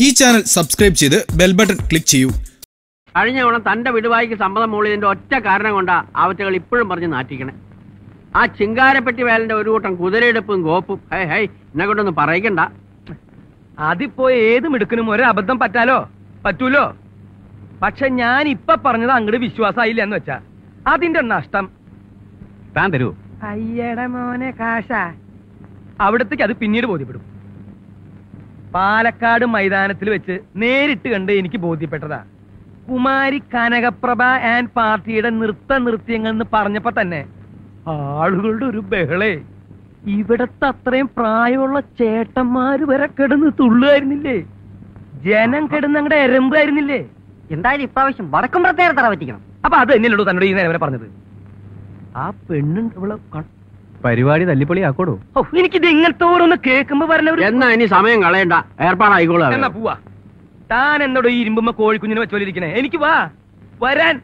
ഈ channel subscribe ചെയ്ത് bell button click ചെയ്യൂ. കഴിഞ്ഞ തവണ തന്റെ വിടുവായിക്ക് സമ്മതം മൂളിയതിന്റെ ഒറ്റ കാരണം കൊണ്ടാ ആവറ്റകൾ ഇപ്പോഴും പറഞ്ഞ് നാറ്റിക്കണേ. ആ ചിങ്കാരപ്പെട്ടി വേലന്റെ ഒരു കൂട്ടം കുതിരയെടുപ്പും ഗോപ്പും ഹൈ ഹൈ എന്നെ കൊണ്ടൊന്നും പറയിക്കണ്ട. അതിപ്പോ ഏത് മിടുക്കനും ഒരു അബദ്ധം പറ്റാലോ? പറ്റൂലോ? പക്ഷെ ഞാൻ ഇപ്പൊ പറഞ്ഞത് അങ്ങോട്ട് വിശ്വാസമായില്ല എന്ന് വെച്ചാ. അതിന്റെ നഷ്ടം. താൻ തരൂ. അയ്യട മോനെ കാശ. അവിടത്തേക്ക് അത് പിന്നീട് ബോധ്യപ്പെടും. പാലക്കാട് മൈതാനത്തിൽ വെച്ച് നേരിട്ട് കണ്ട് എനിക്ക് ബോധ്യപ്പെട്ടതാ. കുമാരി കനകപ്രഭ ആൻഡ് പാർട്ടിയുടെ നൃത്ത നൃത്യങ്ങൾ എന്ന് പറഞ്ഞപ്പോ തന്നെ ആളുകളുടെ ഒരു ബഹളേ. ഇവിടത്തെ അത്രയും പ്രായമുള്ള ചേട്ടന്മാര് വരെ കിടന്ന് തുള്ളുമായിരുന്നില്ലേ ജനം കിടന്ന് അങ്ങടെ എരമ്പായിരുന്നില്ലേ? എന്തായാലും ഇപ്രാവശ്യം വടക്കും പ്രത്യേകം തറ പറ്റിക്കണം. അപ്പൊ അത് തന്നെയല്ലോ തന്നോട് ഈ നേരം പറഞ്ഞത്? ആ പെണ്ണുണ്ട് ഇവിടെ പരിപാടി തല്ലിപ്പൊളി ആക്കോടോ എനിക്കിത് ഇങ്ങനത്തെ ഓരോന്ന് കേൾക്കുമ്പോ പറഞ്ഞവർ എന്നാ ഇനി സമയം കളയണ്ട. ഏർപ്പാടായിക്കോളൂ എന്നാ പോവാ. താൻ എന്നോട് ഈ ഇരുമ്പുമ്മ കോഴിക്കുഞ്ഞിനെ വെച്ചോലിരിക്കണേ എനിക്ക് വാ. വരാൻ.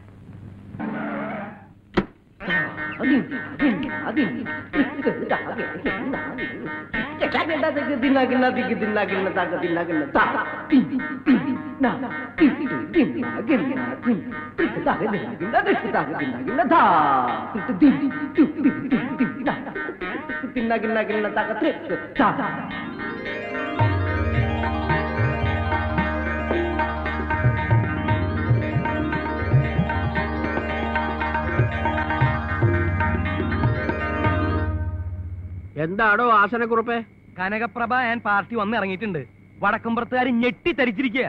എന്താടോ ആസനക്കുറിപ്പേ? കനകപ്രഭ ആൻഡ് പാർട്ടി വന്നിറങ്ങിയിട്ടുണ്ട് വടക്കമ്പുറത്തുകാർ ഞെട്ടി തരിച്ചിരിക്കുക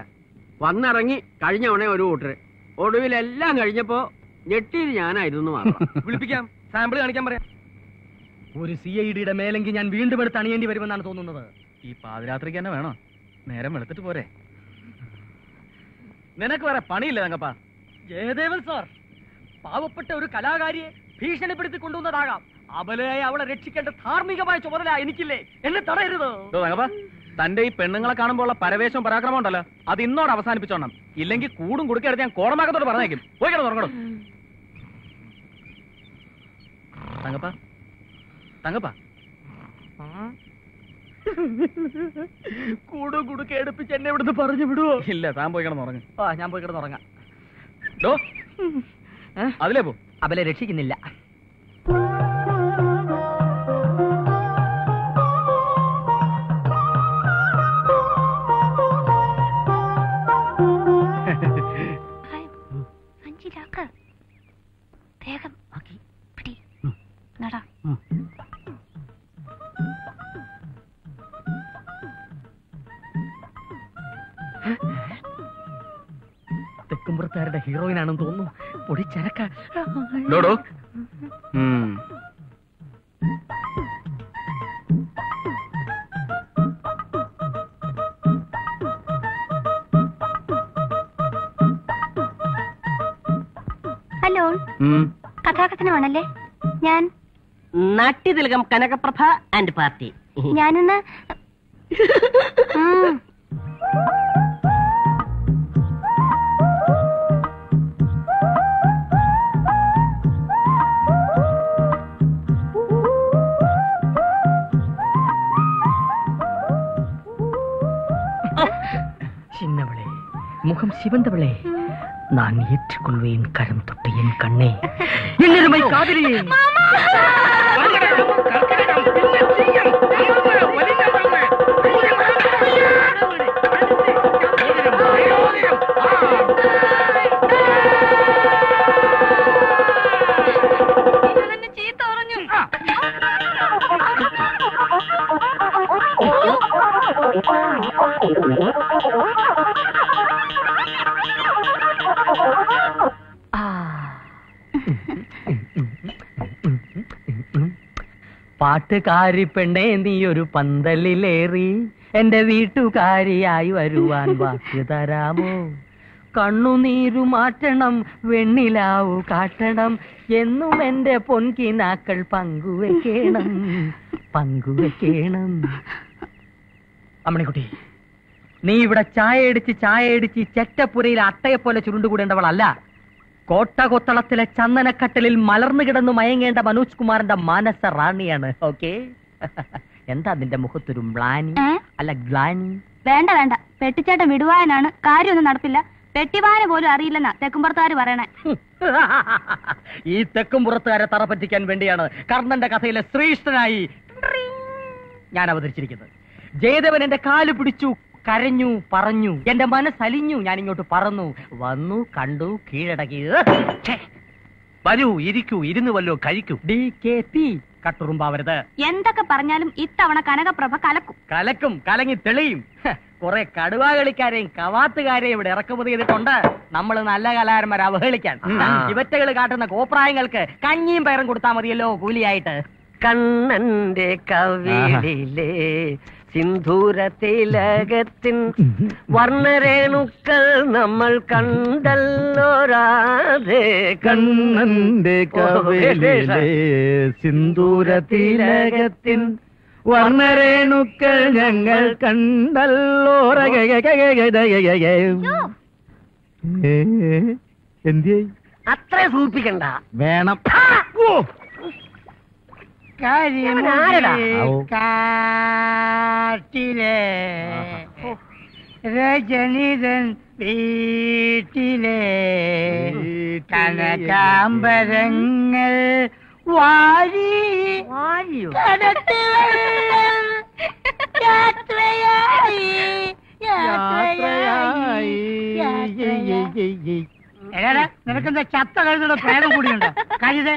വന്നിറങ്ങി കഴിഞ്ഞ ഉണേ ഒരു വോട്ടർ. ഒടുവിലെല്ലാം കഴിഞ്ഞപ്പോ ഞെട്ടിയത് ഞാനായിരുന്നു മാത്രം. വിളിപ്പിക്കാം. സാമ്പിൾ കാണിക്കാൻ പറയാം. ഒരു സി ഐ ഡിയുടെ മേലെങ്കിൽ ഞാൻ വീണ്ടും എടുത്ത് അണിയേണ്ടി വരുമെന്നാണ് തോന്നുന്നത്. ഈ പാതിരാത്രിക്ക് തന്നെ വേണോ? നേരം വെളുത്തിട്ട് പോരെ. നിനക്ക് വേറെ പണിയില്ല തങ്കപ്പ ജയദേവൻ സാർ പാവപ്പെട്ട ഒരു കലാകാരിയെ ഭീഷണിപ്പെടുത്തി കൊണ്ടുവന്നതാകാം. അബലയായി അവളെ രക്ഷിക്കേണ്ട ധാർമ്മികമായ ചുമതല എനിക്കില്ലേ? എന്നെ തടയരുത്. തങ്കപ്പ തന്റെ ഈ പെണ്ണുങ്ങളെ കാണുമ്പോൾ ഉള്ള പരവേശവും പരാക്രമം ഉണ്ടല്ലോ. അത് ഇന്നോട് അവസാനിപ്പിച്ചോണം. ഇല്ലെങ്കിൽ കൂടും കുടുക്കെടുത്ത് ഞാൻ കോടമാകത്തോട് പറഞ്ഞേക്കും. പോയി കിടന്നു തങ്ങപ്പ തങ്കപ്പ. തങ്കപ്പ. കൂടും കുടുക്കെ എടുപ്പിച്ച് എന്നെ ഇവിടുന്ന് പറഞ്ഞു വിടുവോ? ഇല്ല താൻ പോയി കിടന്ന് ഉറങ്ങ്. ആ ഞാൻ പോയി കിടന്നുറങ്ങാം ഡോ. അതിലേ പോ. അവലെ രക്ഷിക്കുന്നില്ല. ഡോഡോ ഹലോ. കഥാകഥനമാണല്ലേ? ഞാൻ നാട്യതിലകം കനകപ്രഭ ആൻഡ് പാർട്ടി. ഞാനിന്ന് முகம் சிவந்தவளே நான் ஏற்றுக்கொள்வேன் கரம் தொட்டு என் கண்ணே. என்னிடமை காதலியே പാട്ടുകാരി പെണ്ണേ നീ ഒരു പന്തലിലേറി. എന്റെ വീട്ടുകാരിയായി വരുവാൻ വാക്ക് തരാമോ? കണ്ണുനീരു മാറ്റണം വെണ്ണിലാവു കാട്ടണം. എന്നും എന്റെ പൊൻകിനാക്കൾ പങ്കുവെക്കണം. പങ്കുവെക്കണം. അമ്മണിക്കുട്ടി നീ ഇവിടെ ചായ അടിച്ച് ചായ അടിച്ച് ചെറ്റപ്പുരയിൽ അട്ടയെ പോലെ ചുരുണ്ടുകൂടേണ്ടവളല്ല. കോട്ടകൊത്തളത്തിലെ ചന്ദനക്കട്ടലിൽ മലർന്നു കിടന്നു മയങ്ങേണ്ട മനോജ് കുമാറിന്റെ മാനസ റാണിയാണ് ഓക്കെ? എന്താ നിന്റെ മുഖത്തൊരു മ്ലാനി? അല്ല ഗ്ലാനി? വേണ്ട വേണ്ട. പെട്ടിച്ചേട്ടൻ വിടുവാനാണ്. കാര്യമൊന്നും നടപ്പില്ല. പെട്ടിവാന പോലും അറിയില്ലെന്നാ തെക്കുംപുറത്തുകാർ പറയണേ. ഈ തെക്കുംപുറത്തുകാരെ തറപ്പറ്റിക്കാൻ തറ പറ്റിക്കാൻ വേണ്ടിയാണ് കർണന്റെ കഥയിലെ ശ്രേഷ്ഠനായി ഞാൻ അവതരിച്ചിരിക്കുന്നത്. ജയദേവൻ എന്റെ കാൽ പിടിച്ചു കരഞ്ഞു പറഞ്ഞു. എന്റെ മനസ്സലിഞ്ഞു ഞാൻ ഇങ്ങോട്ട് പറന്നു. വന്നു കണ്ടു കീഴടക്കി. ഛേ, വരൂ ഇരിക്കൂ ഇരുന്ന് വല്ലോ കഴിക്കൂ. ഡി കെ പി കട്ടുറുമ്പാവരുത്. എന്തൊക്കെ പറഞ്ഞാലും ഇത്തവണ കനകപ്രഭ കലക്കും. കലക്കും കലങ്ങി തെളിയും. കുറെ കടുവാ കളിക്കാരെയും കവാത്തുകാരെയും ഇവിടെ ഇറക്കുമതി ചെയ്തിട്ടുണ്ട്. നമ്മൾ നല്ല കലാകാരന്മാരെ അവഹേളിക്കാൻ. ഇവറ്റകൾ കാട്ടുന്ന കോപ്രായങ്ങൾക്ക് കഞ്ഞിയും പയറും കൊടുത്താൽ മതിയല്ലോ കൂലിയായിട്ട്. കണ്ണന്റെ കവിളിലെ സിന്ധൂര തിലകത്തിൻ വർണരേണുക്കൾ നമ്മൾ കണ്ടല്ലോ രാധേ കണ്ണന്റെ കവിളിലെ സിന്ദൂര തിലകത്തിൻ വർണരേണുക്കൾ ഞങ്ങൾ കണ്ടല്ലോ എന്തിയേ? അത്ര സൂപ്പിക്കണ്ട വേണം? കാട്ടിലെ രജനിതൻ വീട്ടിലെ കനകാമ്പരങ്ങൾ വാരി കടത്തുവെള്ളം യാത്രയായി യാത്രയായി നിനക്കെന്താ ചത്ത കഴുതയുടെ പ്രേതം കൂടിയുണ്ടോ? കഴുതേ?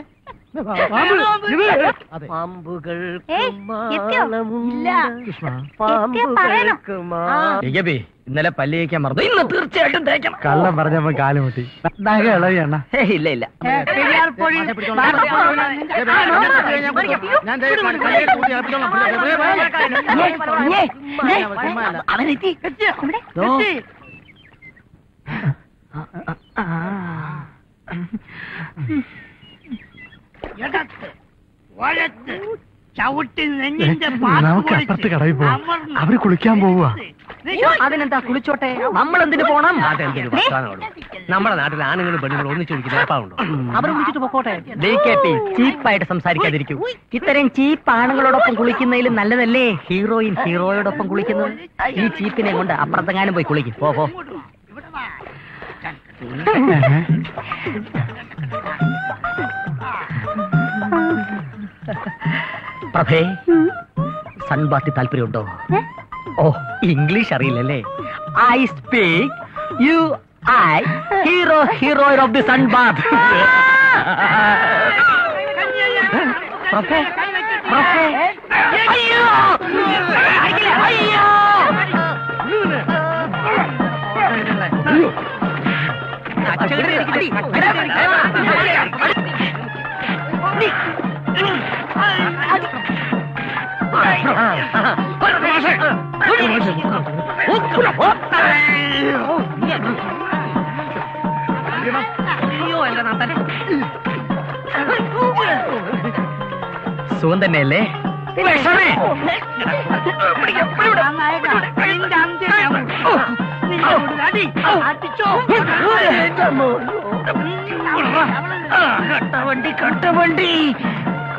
ഇന്നലെ പല്ല് തേക്കാൻ മറന്നു. ഇന്ന് തീർച്ചയായിട്ടും തേക്കണം. കള്ളം പറഞ്ഞപ്പോ കാലുമുട്ടി നഗ ഇളവിയണ്ണ ഇല്ല ഇല്ല. പെരിയാർ പൊഴി. അവനെത്തി വഴത്ത് ചവിട്ടി നെഞ്ഞിന്റെ നമുക്ക് അപ്പുറത്ത് കടയിൽ പോവാം. അവർ കുളിക്കാൻ പോവുക അതിനെന്താ കുളിച്ചോട്ടെ? നമ്മൾ എന്തിനു പോണം അതെന്തൊരു നമ്മുടെ നാട്ടിൽ ആണുങ്ങളും പെണ്ണുങ്ങളും ഒന്നിച്ചു ഏർപ്പാടുണ്ടോ? അവർ വിളിച്ചിട്ട് പോക്കോട്ടെ. ചീപ്പായിട്ട് സംസാരിക്കാതിരിക്കൂ. ഇത്തരം ചീപ്പ് ആണുങ്ങളോടൊപ്പം കുളിക്കുന്നതിൽ നല്ലതല്ലേ? ഹീറോയിൻ ഹീറോയോടൊപ്പം കുളിക്കുന്നത്? ഈ ചീപ്പിനെ കൊണ്ട് അപ്പുറത്തെങ്ങാനും പോയി കുളിക്കും. പോ പോ. പ്രഭേ സൺബാത്തി താല്പര്യമുണ്ടോ? ഓ English അറിയില്ലല്ലേ? I speak you I hero heroine of the പ്രഭേ പ്രഭേ സുഖം തന്നെയല്ലേ കട്ടവണ്ടി കട്ടവണ്ടി.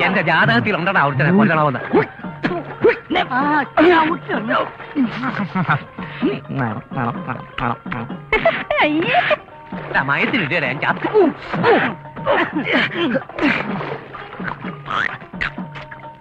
എന്റെ ജാതകത്തിൽ ഉണ്ടടാ അവിടുത്തെ കൊല്ലണമെന്ന് മയത്തിലിട്ടേ ഞാൻ ചത്തു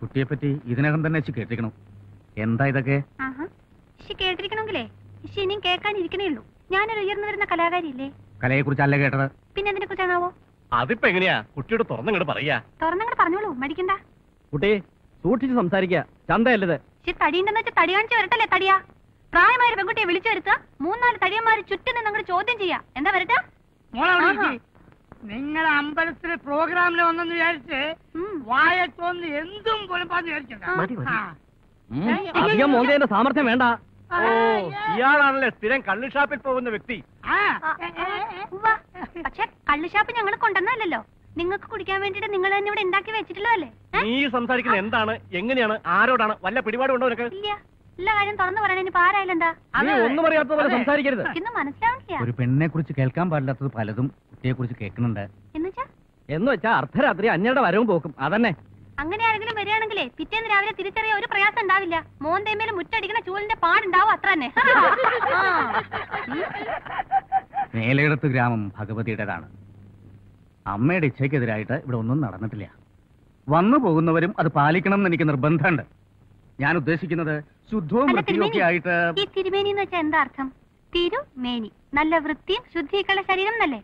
കുട്ടിയെ പറ്റി ഇതിനകം തന്നെ കേട്ടിരിക്കണം. എന്താ ഇതൊക്കെ? കേട്ടിരിക്കണമെങ്കിലേ ഇനിയും കേൾക്കാനിരിക്കണേ ഉള്ളൂ. ഞാനൊരു ഉയർന്നു വരുന്ന കലാകാരിയില്ലേ? കലയെ കുറിച്ചല്ല കേട്ടത്. പിന്നെ എന്തിനെ കുറിച്ചാണാവോ? അതിപ്പോ എങ്ങനെയാ? കുട്ടിയോട് തുറന്നങ്ങോട് പറയാ. തുറന്നങ്ങോട് പറഞ്ഞോളൂ മടിക്കണ്ട. കുട്ടി സൂക്ഷിച്ച് സംസാരിക്കുക. ചന്തയല്ലത്. തടിയുണ്ടെന്ന് വെച്ചാൽ തടി കാണിച്ച് വരട്ടല്ലേ തടിയാ? പ്രായമായ പെൺകുട്ടിയെ വിളിച്ചു വരുത്തുക മൂന്നാൽ തടിയന്മാര് ചുറ്റും നിന്ന് അങ്ങോട്ട് ചോദ്യം ചെയ്യാ. എന്താ വരട്ടെ? നിങ്ങൾ അമ്പലത്തിലെ പ്രോഗ്രാമിൽ വന്നെന്ന് വിചാരിച്ച്. വായത്തോന്ന് എന്തും പുലപ്പാന്ന് മോന്തേന്റെ സാമർത്ഥ്യം വേണ്ട. ഓ ഇയാളാണല്ലേ സ്ഥിരം കള്ളുഷാപ്പിൽ പോകുന്ന വ്യക്തി. പക്ഷെ കള്ളുഷാപ്പ് ഞങ്ങൾ കൊണ്ടുവന്നല്ലോ നിങ്ങൾക്ക് കുടിക്കാൻ വേണ്ടിട്ട് നിങ്ങൾ തന്നെ ഇവിടെ ഉണ്ടാക്കി വെച്ചിട്ടുള്ളതല്ലേ നീ സംസാരിക്കുന്നത് എന്താണ്? എങ്ങനെയാണ്? ആരോടാണ്? വല്ല പിടിപാടുണ്ടോ നിനക്ക്? ഇല്ല. എല്ലാ കാര്യം തുറന്നു പറയാൻ ഇനി ആരായാലും എന്താ? ഒന്നും അറിയാത്ത പോലെ സംസാരിക്കരുത്. എനിക്കൊന്നും മനസ്സിലാവണില്ല ഒരു പെണ്ണിനെ കുറിച്ച് കേൾക്കാൻ പാടില്ലാത്തത് പലതും കുട്ടിയെ കുറിച്ച് കേൾക്കുന്നുണ്ട് എന്നുവെച്ചാ എന്ന് വെച്ചാ അർദ്ധരാത്രി അഞ്ഞയുടെ വരവും പോക്കും. അതന്നെ. അങ്ങനെ ആരെങ്കിലും വരികയാണെങ്കിലേ പിറ്റേന്ന് രാവിലെ തിരിച്ചറിയ ഒരു പ്രയാസം ഉണ്ടാവില്ല. മോന്തേമേലും മുറ്റടിക്കുന്ന ചൂലിന്റെ പാടുണ്ടാവും അത്ര തന്നെ. മേലയിടത്ത് ഗ്രാമം ഭഗവതിയുടേതാണ്. അമ്മയുടെ ഇച്ഛയ്ക്കെതിരായിട്ട് ഇവിടെ ഒന്നും നടന്നിട്ടില്ല. വന്നു പോകുന്നവരും അത് പാലിക്കണം എന്ന് എനിക്ക് നിർബന്ധമുണ്ട്. ഞാൻ ഉദ്ദേശിക്കുന്നത് ശുദ്ധവും അല്ല, വൃത്തിയും ഒക്കെ തിരുമേനി, ആയിട്ട് ഈ തിരുമേനി എന്ന് വെച്ചാൽ എന്താ അർത്ഥം? തിരുമേനി. നല്ല വൃത്തിയും ശുദ്ധിയൊക്കെയുള്ള ശരീരം എന്നല്ലേ?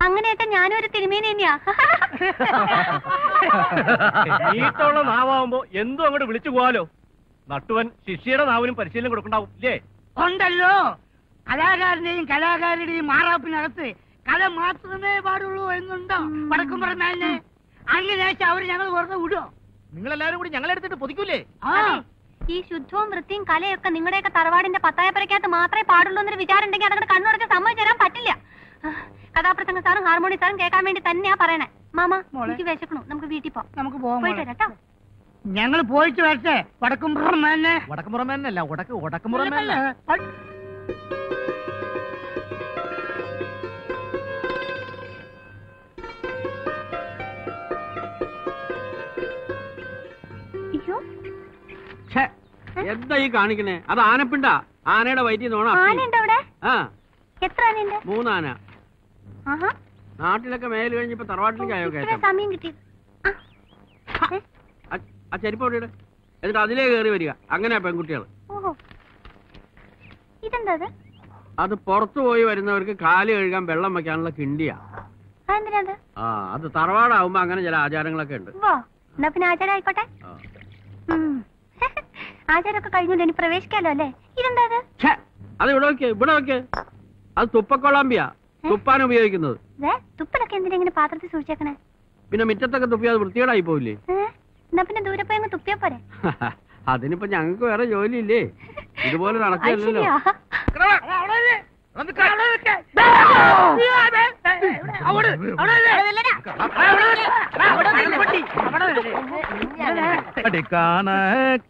അങ്ങനെയൊക്കെ ഞാനും ഒരു തിരുമേനി തന്നെയാ. നാവാകുമ്പോ എന്തും അങ്ങോട്ട് വിളിച്ചു പോവാലോ? നട്ടുവൻ ശിഷ്യയുടെ നാവിനും പരിശീലനം കൊടുക്കണ്ടാവും ഇല്ലേ? ഉണ്ടല്ലോ. കലാകാരന്റെയും കലാകാരിയുടെയും മാറാപ്പിനകത്ത് കല മാത്രമേ പാടുള്ളൂ എന്നുണ്ടോ? വടക്കും പറഞ്ഞാലേ അങ്ങനെ അവർ അവർ ഞങ്ങൾ വെറുതെ വിടുവോ? നിങ്ങൾ എല്ലാരും കൂടി ഞങ്ങളെടുത്തിട്ട് പൊതിക്കൂലേ? ആ. ഈ ശുദ്ധവും വൃത്തിയും കലയൊക്കെ നിങ്ങളുടെയൊക്കെ തറവാടിന്റെ പത്തായപ്പരക്കകത്ത് മാത്രമേ പാടുള്ളൂ എന്നൊരു വിചാരം ഉണ്ടെങ്കിൽ അതങ്ങനെ കണ്ണുടച്ച് സമ്മതിച്ചു തരാൻ പറ്റില്ല. കഥാപ്രസംഗ സാറും ഹാർമോണി സാറും കേൾക്കാൻ വേണ്ടി തന്നെയാ പറയണേ. മാമ. എനിക്ക് വിശക്കണു. നമുക്ക് വീട്ടിൽ പോവാം. നമുക്ക് പോകാം പോയിട്ട് കേട്ടോ ഞങ്ങൾ പോയിട്ട് വരട്ടെ. വടക്കും വടക്കുംപുറം അല്ല ഉടക്ക് ഉടക്കുമുറമേനല്ല എന്താ ഈ കാണിക്കണേ? അത് ആനപ്പിണ്ട. ആനയുടെ വയറ്റിൽ നോണ മൂന്നാന. നാട്ടിലൊക്കെ മേൽ കഴിഞ്ഞപ്പോ കയറ്റം? സമയം കിട്ടി. ആ. ചെരുപ്പ് അവിടെ. എന്നിട്ട് അതിലേ കയറി വരിക. അങ്ങനെ പെൺകുട്ടികൾ അത്? പുറത്തു പോയി വരുന്നവർക്ക് കാൽ കഴുകാൻ വെള്ളം വെക്കാനുള്ള കിണ്ടിയാ. ആ അത് തറവാടാവുമ്പോ അങ്ങനെ ചില ആചാരങ്ങളൊക്കെ ഉണ്ട്. എന്നാ പിന്നെ ആചാരം ആയിക്കോട്ടെ. ആചാരമൊക്കെ കഴിഞ്ഞില്ല ഇനി പ്രവേശിക്കാലോ അല്ലേ? ഇതെന്താ അത്? ഇവിടെ നോക്കിയ ഇവിടെ നോക്കിയ അത് തുപ്പക്കൊളാമ്പിയാ തുപ്പാൻ ഉപയോഗിക്കുന്നത്. തുപ്പലൊക്കെ എന്തിനാ ഇങ്ങനെ പാത്രത്തിൽ സൂക്ഷിച്ചേക്കണേ? പിന്നെ മുറ്റത്തൊക്കെ തുപ്പി അത് വൃത്തികേടായി പോയില്ലേ എന്നാ പിന്നെ ദൂരെ പോയി തുപ്പിയാ പോരെ? അതിനിപ്പോ ഞങ്ങൾക്ക് വേറെ ജോലിയില്ലേ? ഇതുപോലെ നടക്കില്ലല്ലോ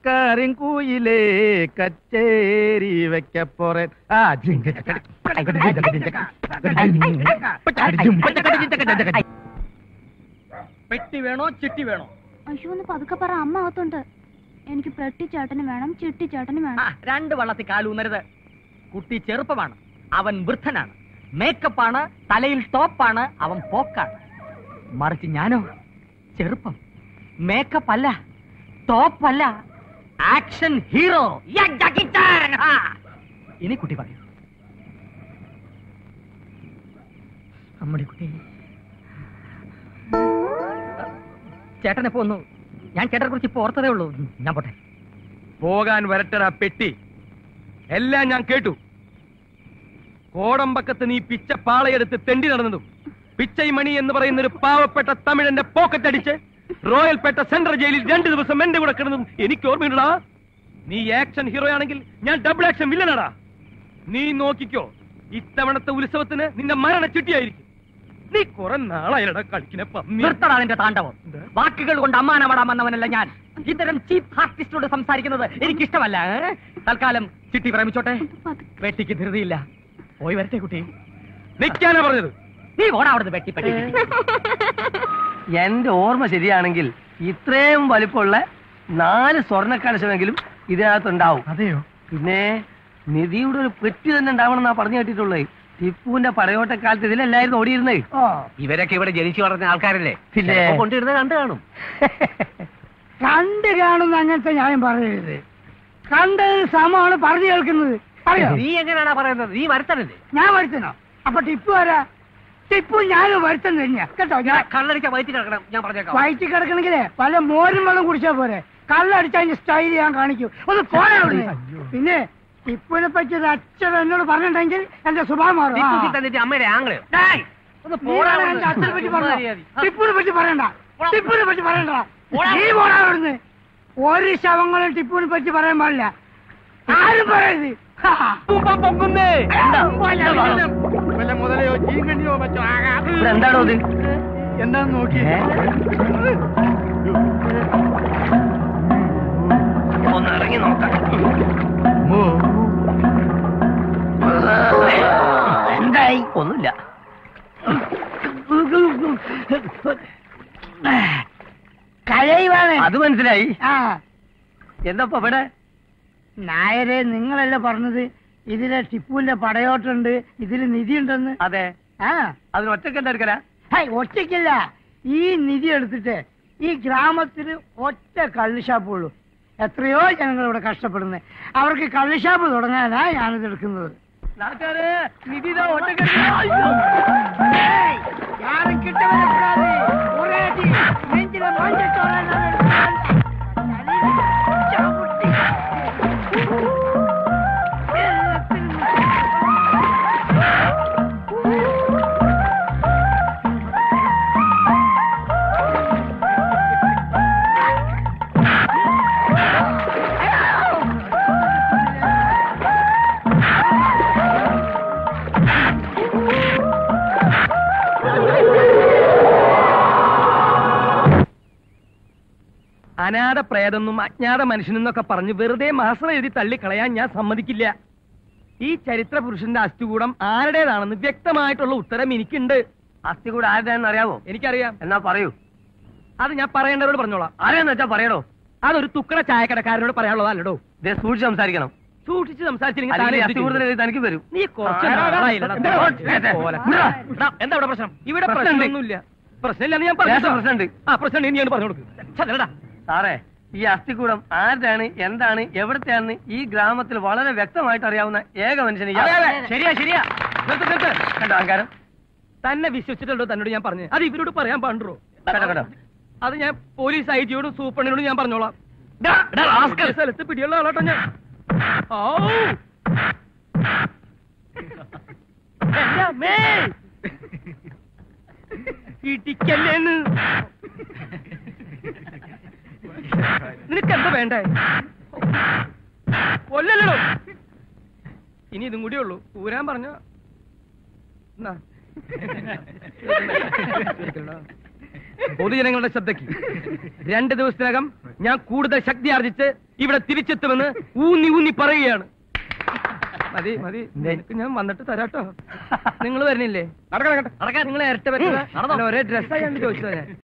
കരിങ്കൂയിലേ കച്ചേരി വെക്കപ്പോറേ ആ പെട്ടി വേണോ? ചിട്ടി വേണോ? അയ്യോ ഒന്ന് പതുക്കെ പറ. അമ്മ അകത്തുണ്ട്. എനിക്ക് പെട്ടി ചേട്ടന് വേണം ചിട്ടി ചേട്ടന് വേണം. രണ്ട് വള്ളത്തിൽ കാലൂന്നരുത്. കുട്ടി ചെറുപ്പമാണ്. അവൻ വൃദ്ധനാണ്. മേക്കപ്പാണ് തലയിൽ ടോപ്പാണ് അവൻ പോക്കാണ്. മറിച്ച് ഞാനോ? ചെറുപ്പം. മേക്കപ്പ് അല്ല ടോപ്പല്ല. Action hero. ഇനി കുട്ടി പറയൂ. നമ്മുടെ കുട്ടി. ചേട്ടനെ പോന്നു ഞാൻ ചേട്ടനെ കുറിച്ച് ഇപ്പൊ ഓർത്തതേ ഉള്ളൂ. ഞാൻ പോട്ടെ. പോകാൻ വരട്ടടാ പെട്ടി. എല്ലാം ഞാൻ കേട്ടു. കോടമ്പക്കത്ത് നീ പിച്ച പാളയെടുത്ത് തെണ്ടി നടന്നതും പിച്ചൈമണി എന്ന് പറയുന്ന ഒരു പാവപ്പെട്ട തമിഴന്റെ പോക്കറ്റ് അടിച്ച് റോയൽ പെട്ട സെൻട്രൽ ജയിലിൽ രണ്ടു ദിവസം എന്റെ കൂടെ കിടന്നതും എനിക്ക് ഓർമ്മയുണ്ടാ നീ ആക്ഷൻ ഹീറോ ആണെങ്കിൽ ഞാൻ ഡബിൾ ആക്ഷൻ വില്ലനാടാ നീ നോക്കിക്കോ ഇത്തവണത്തെ ഉത്സവത്തിന് നിന്റെ മരണ ചിട്ടിയായിരിക്കും നീ കുറെ നാളായിരടാ കളിക്കിനെ നിർത്തടാ നിന്റെ താണ്ഡവം. എന്താ? വാക്കുകൾ കൊണ്ട് അമ്മാനമാടാൻ വന്നവനല്ല ഞാൻ. ഇത്തരം ചീപ്പ് ആർട്ടിസ്റ്റോട് സംസാരിക്കുന്നത് എനിക്കിഷ്ടമല്ല? തൽക്കാലം ചിട്ടി പ്രേമിച്ചോട്ടെ. വെട്ടിക്ക് ധൃതിയില്ല. പോയി വരട്ടെ കുട്ടി. നിൽക്കാനാ പറഞ്ഞത്. നീ ഓടാ അവിടുന്ന് വെട്ടിപ്പെട്ടി എന്റെ ഓർമ്മ ശരിയാണെങ്കിൽ ഇത്രയും വലിപ്പമുള്ള നാല് സ്വർണ കലശമെങ്കിലും ഇതിനകത്തുണ്ടാവും. അതെയോ? പിന്നെ നിധിയുടെ ഒരു പെട്ടി തന്നെ ഉണ്ടാവണമെന്നാ പറഞ്ഞു കേട്ടിട്ടുള്ളത് ടിപ്പുവിന്റെ പടയോട്ടക്കാലത്ത് ഇതിലല്ലായിരുന്നു ഓടിയിരുന്നേ. ഇവരൊക്കെ ഇവിടെ ജനിച്ചു വളർന്ന ആൾക്കാരല്ലേ? പിന്നെ? കൊണ്ടിരുന്ന കൊണ്ടിരുന്നത് കണ്ടു കാണും. കണ്ടു കാണുന്ന അങ്ങനത്തെ ഞാൻ പറയരുത്. കണ്ടത് സമമാണ് പറഞ്ഞു കേൾക്കുന്നത്. നീ എങ്ങനെയാണാ പറയുന്നത്? നീ വരുത്തണല്ലേ ഞാൻ വരുത്തണോ അപ്പൊ ടിപ്പു ആരാ? ടിപ്പു ഞാൻ വരുത്തം തന്നെയാ കേട്ടോ? ഞാൻ കള്ളടിച്ച വയറ്റി കിടക്കണം. ഞാൻ പറഞ്ഞേക്കാം. വയറ്റി കിടക്കണെങ്കിലേ പല മോരും വെള്ളം കുടിച്ചാ പോരെ. കള്ളടിച്ച അതിന്റെ സ്റ്റൈൽ ഞാൻ കാണിക്കും. ഒന്ന് പോരാ. പിന്നെ ടിപ്പുവിനെ പറ്റി ഒരു അച്ഛൻ എന്നോട് പറഞ്ഞിട്ടുണ്ടെങ്കിൽ എന്റെ സ്വഭാവം മാറും. അമ്മയുടെ വേണം എന്റെ അച്ഛനെ പറ്റി പറഞ്ഞോ? ടിപ്പുനെ പറ്റി പറയണ്ട. ടിപ്പുവിനെ പറ്റി പറയണ്ട. നീ പോടാ ഒരു ശവങ്ങളും ടിപ്പുവിനെ പറ്റി പറയാൻ പാടില്ല. ആരും പറയരുത്. പൊക്കുന്നേ മുതലയോ ചീങ്കണ്ണിയോ മറ്റോ ആകാം. എന്താണോ ഇത്? എന്താന്ന് നോക്കി? ഒന്ന് ഇറങ്ങി നോക്കാം. എന്തായി? ഒന്നുമില്ല. കഴയുവാണ് അത് മനസ്സിലായി. എന്താ ഇവിടെ? നായരെ നിങ്ങളല്ലേ പറഞ്ഞത്? ഇതിലെ ടിപ്പുവിന്റെ പടയോട്ടുണ്ട് ഇതിൽ നിധി ഉണ്ടെന്ന് അതെ. ആ. അതിന് ഒറ്റയ്ക്ക് എന്താ എടുക്കല? ഒറ്റയ്ക്കില്ല. ഈ നിധി എടുത്തിട്ട് ഈ ഗ്രാമത്തിന് ഒറ്റ കള്ള് ഷാപ്പുള്ളൂ എത്രയോ ജനങ്ങൾ ഇവിടെ കഷ്ടപ്പെടുന്നത് അവർക്ക് കള്ള് ഷാപ്പ് തുടങ്ങാനാ ഞാനിത് എടുക്കുന്നത്. നാട്ടുകാരെ അനാഥ പ്രേതെന്നും അജ്ഞാത മനുഷ്യനെന്നൊക്കെ പറഞ്ഞ് വെറുതെ മാസം എഴുതി തള്ളിക്കളയാൻ ഞാൻ സമ്മതിക്കില്ല. ഈ ചരിത്ര പുരുഷന്റെ അസ്ഥികൂടം ആരുടേതാണെന്ന് വ്യക്തമായിട്ടുള്ള ഉത്തരം എനിക്കുണ്ട്. അസ്ഥികൂടം ആരുടെയാണെന്ന് അറിയാവോ? എനിക്കറിയാം. എന്നാ പറയൂ. അത് ഞാൻ പറയേണ്ടവരോട് പറഞ്ഞോളാം. ആരെയെന്ന് വെച്ചാ പറയണോ അതൊരു തുക്കട ചായക്കടക്കാരനോട് പറയാനുള്ളതല്ലോ സൂക്ഷിച്ച് സംസാരിക്കണം. സൂക്ഷിച്ച് സംസാരിച്ചില്ലെങ്കിൽ തനിക്ക് വരും. നീ എന്താ? ഇവിടെ പ്രശ്നം? ഇവിടെ. പ്രശ്നമൊന്നുമില്ല. പ്രശ്നമില്ല ഞാൻ പ്രശ്നമുണ്ട്. ആ പ്രശ്നം ഇനി ഞാൻ പറഞ്ഞു കൊടുക്കും ചെല്ലടാ സാറേ ഈ അസ്ഥികൂടം ആരുടെയാണ് എന്താണ് എവിടത്തെയാണെന്ന് ഈ ഗ്രാമത്തിൽ വളരെ വ്യക്തമായിട്ട് അറിയാവുന്ന ഏക മനുഷ്യന്. ശരിയാ ശരിയാ. നിർത്ത്, നിർത്ത്. കണ്ടോ അഹങ്കാരം? തന്നെ വിശ്വസിച്ചിട്ടുണ്ടോ തന്നോട് ഞാൻ പറഞ്ഞു? അത് ഇവരോട് പറയാൻ കേട്ടോ അത് ഞാൻ പോലീസ് ഐ ജിയോടും സൂപ്രണ്ടിനോടും ഞാൻ പറഞ്ഞോളാം. സ്ഥലത്ത് പിടിയുള്ള ആളാട്ടോ ഞാൻ. ഓ. ഇടിക്കല്ലേന്ന്. നിനക്ക് എന്താ വേണ്ടേ? കൊല്ലല്ലോ ഇനി ഇതും കൂടിയേ ഉള്ളൂ. ഊരാൻ പറഞ്ഞ. പൊതുജനങ്ങളുടെ ശ്രദ്ധയ്ക്ക്. രണ്ട് ദിവസത്തിനകം ഞാൻ കൂടുതൽ ശക്തി ആർജിച്ച് ഇവിടെ തിരിച്ചെത്തുമെന്ന് ഊന്നി ഊന്നി പറയുകയാണ്. മതി മതി. നിനക്ക് ഞാൻ വന്നിട്ട് തരാട്ടോ. നിങ്ങൾ വരുന്നില്ലേ? നിങ്ങൾ ഇരട്ട പറ്റുന്ന ഒരേ ഡ്രസ്സായി ചോദിച്ചതാ ഞാൻ.